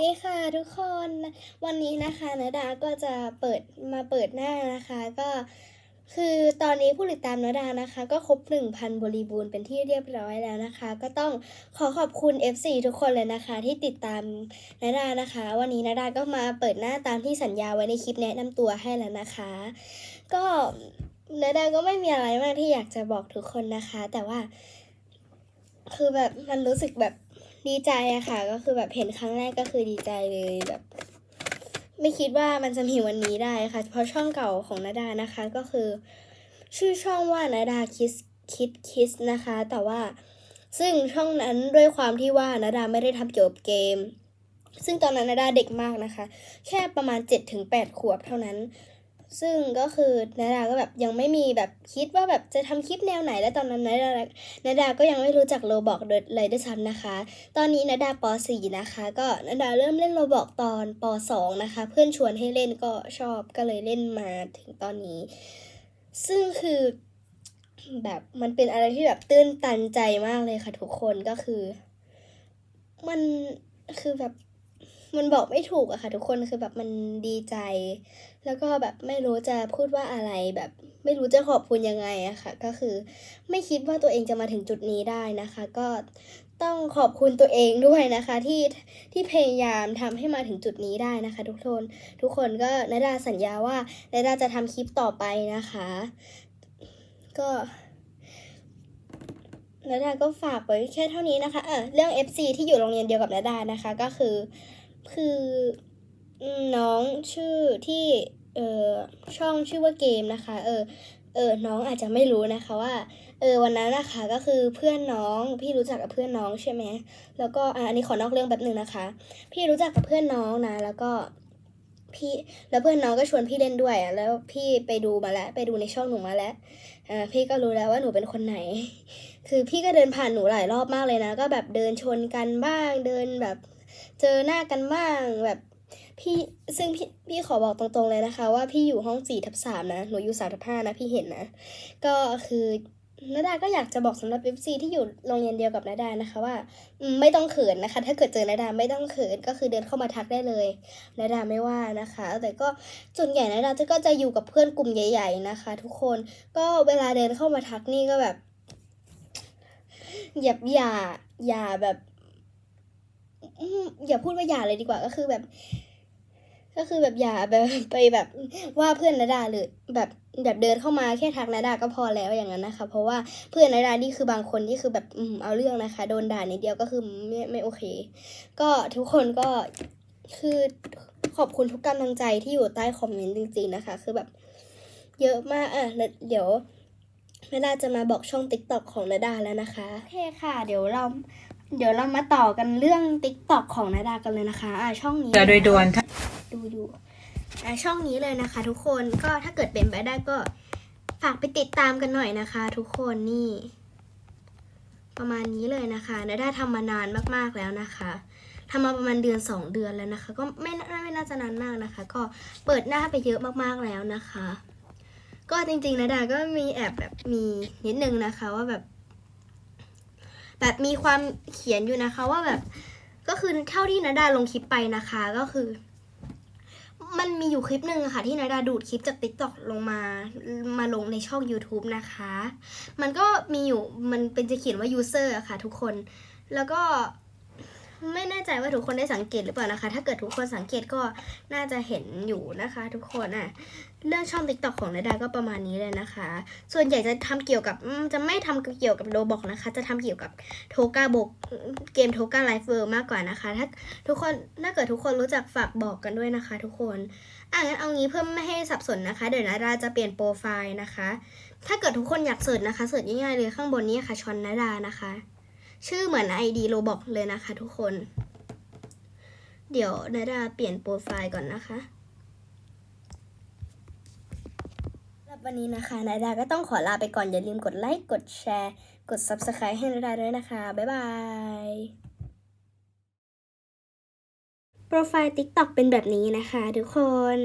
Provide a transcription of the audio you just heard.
ดีค่ะทุกคนวันนี้นะคะนาดาก็จะเปิดมาเปิดหน้านะคะก็คือตอนนี้ผู้ติดตามนาดานะคะ ก็ครบ 1,000 บริบูรณ์เป็นที่เรียบร้อยแล้วนะคะ ก็ต้องขอขอบคุณ FC ทุกคนเลยนะคะ ที่ติดตามนาดานะคะ วันนี้นาดาก็มาเปิดหน้าตามที่สัญญาไว้ในคลิปแนะนำตัวให้แล้วนะคะ ก็นาดาก็ไม่มีอะไรมากที่อยากจะบอกทุกคนนะคะ แต่ว่า คือแบบมันรู้สึกแบบ ดีใจอะค่ะ ก็คือแบบเห็นครั้งแรกก็คือดีใจเลยแบบ ไม่คิดว่ามันจะมีวันนี้ได้ค่ะ เพราะช่องเก่าของนาดานะคะก็คือ ชื่อช่องว่านาดาคิสคิดคิสนะคะ แต่ว่าซึ่งช่องนั้นด้วยความที่ว่านาดาไม่ได้ทำเกี่ยวกับเกม ซึ่งตอนนั้นนาดาเด็กมากนะคะ แค่ประมาณ 7-8 ขวบเท่านั้น ซึ่งก็คือนาดาก็แบบยังไม่มีแบบคิดว่าแบบจะทำคลิปแนวไหนและตอนนั้นนาดานาดาก็ยังไม่รู้จักโรบอกเลยด้วยซ้ำนะคะ ตอนนี้นาดาป .4 นะคะ ก็นาดาเริ่มเล่นโรบอกตอนป .2 นะคะ เพื่อนชวนให้เล่นก็ชอบก็เลยเล่นมาถึงตอนนี้ ซึ่งคือแบบมันเป็นอะไรที่แบบตื้นตันใจมากเลยค่ะทุกคนก็คือ มันคือแบบ มันบอกไม่ถูกอะค่ะ ทุกคนคือแบบมันดีใจ แล้วก็แบบไม่รู้จะพูดว่าอะไรแบบ ไม่รู้จะขอบคุณยังไงอะค่ะ ก็คือไม่คิดว่าตัวเองจะมาถึงจุดนี้ได้นะคะ ก็ต้องขอบคุณตัวเองด้วยนะคะ ที่ที่พยายามทำให้มาถึงจุดนี้ได้นะคะ ทุกคนทุกคนก็นาดาสัญญาว่านาดาจะทำคลิปต่อไปนะคะ ก็นาดาก็ฝากไว้แค่เท่านี้นะคะ เออเรื่อง FC ที่อยู่โรงเรียนเดียวกับนาดานะคะ ก็คือ คือน้องชื่อที่เออช่องชื่อว่าเกมนะคะ เออเออน้องอาจจะไม่รู้นะคะว่า เออวันนั้นนะคะก็คือเพื่อนน้องพี่รู้จักกับเพื่อนน้องใช่ไหมแล้วก็อันนี้ขอนอกเรื่องแบบหนึ่งนะคะ พี่รู้จักกับเพื่อนน้องนะ แล้วก็พี่แล้วเพื่อนน้องก็ชวนพี่เล่นด้วยอะแล้วพี่ไปดูมาแล้วไปดูในช่องหนูมาแล้วอ่าพี่ก็รู้แล้วว่าหนูเป็นคนไหน คือพี่ก็เดินผ่านหนูหลายรอบมากเลยนะ ก็แบบเดินชนกันบ้างเดินแบบ เจอหน้ากันบ้างแบบพี่ซึ่งพี่พี่ขอบอกตรงๆเลยนะคะ ว่าพี่อยู่ห้องสี่ทับสามนะหนูอยู่สามทับห้านะพี่เห็นนะ ก็คือนาดาก็อยากจะบอกสำหรับเอฟซีที่อยู่โรงเรียนเดียวกับนาดานะคะว่าไม่ต้องเขินนะคะ ถ้าเกิดเจอนาดาไม่ต้องเขินก็คือเดินเข้ามาทักได้เลยนาดาไม่ว่านะคะ แต่ก็ส่วนใหญ่นาดาจะก็จะอยู่กับเพื่อนกลุ่มใหญ่ ๆนะคะ ทุกคนก็เวลาเดินเข้ามาทักนี่ก็แบบอย่าอย่าอย่าแบบ อย่าพูดว่าอย่าเลยดีกว่าก็คือแบบ ก็คือแบบอย่าแบบไปแบบว่าเพื่อนนาดาเลยแบบแบบเดินเข้ามาแค่ทักนาดาก็พอแล้วอย่างนั้นนะคะ เพราะว่าเพื่อนนาดานี่คือบางคนที่คือแบบอืมเอาเรื่องนะคะ โดนด่านิดเดียวก็คือไม่ไม่โอเค ก็ทุกคนก็คือขอบคุณทุกกำลังใจที่อยู่ใต้คอมเมนต์จริง ๆนะคะ คือแบบ เยอะมากอะแล้วเดี๋ยวนาดาจะมาบอกช่อง t ิ k t o k ของนาดาแล้วนะคะโอเคค่ะ เดี๋ยวเรา เดี๋ยวเรามาต่อกันเรื่อง t ิ k t o k ของนาดากันเลยนะคะอ่าช่องนี้เจอโดยด่วนค่ะดูดูอ่าช่องนี้เลยนะคะ ทุกคนก็ถ้าเกิดเป็นไปได้ก็ฝากไปติดตามกันหน่อยนะคะ ทุกคนนี่ ประมาณนี้เลยนะคะนาดาทำมานานมากๆแล้วนะคะทำมาประมาณเดือนสองเดือนแล้วนะคะ ก็ไม่น่าไม่น่าจะนานมากนะคะ ก็เปิดหน้าไปเยอะมากๆแล้วนะคะ ก็จริงๆนาดาก็มีแอบแบบมีนิดนึงนะคะว่าแบบ แบบมีความเขียนอยู่นะคะว่าแบบก็คือเท่าที่นาดาลงคลิปไปนะคะก็คือ มันมีอยู่คลิปหนึ่งอะค่ะ ที่นาดาดูดคลิปจากติ๊กต็อกลงมามาลงในช่อง YouTube นะคะ มันก็มีอยู่มันเป็นจะเขียนว่า user อะค่ะ ทุกคนแล้วก็ ไม่แน่ใจว่าทุกคนได้สังเกตหรือเปล่านะคะ ถ้าเกิดทุกคนสังเกตก็น่าจะเห็นอยู่นะคะ ทุกคนอะ เรื่องช่อง TikTok ของนาดาก็ประมาณนี้เลยนะคะ ส่วนใหญ่จะทำเกี่ยวกับจะไม่ทำเกี่ยวกับโรบอกนะคะ จะทำเกี่ยวกับโทกาบกเกมโทกาไลฟ์เวอร์มากกว่านะคะ ถ้าทุกคนถ้าเกิดทุกคนรู้จักฝากบอกกันด้วยนะคะ ทุกคนอะงั้นเอางี้เพื่อไม่ให้สับสนนะคะ เดี๋ยวนาดาจะเปลี่ยนโปรไฟล์นะคะ ถ้าเกิดทุกคนอยากเสิร์ชนะคะเสิร์ชง่ายๆเลยข้างบนนี้ค่ะชอนนาดานะคะ ชื่อเหมือน ID โรบอกเลยนะคะทุกคน เดี๋ยวนาดาเปลี่ยนโปรไฟล์ก่อนนะคะรับวันนี้นะคะนาดาก็ต้องขอลาไปก่อนอย่าลืมกดไลค์กดแชร์ กด Subscribe ให้นาดาด้วยนะคะ บ๊ายบาย โปรไฟล์ TikTok เป็นแบบนี้นะคะทุกคน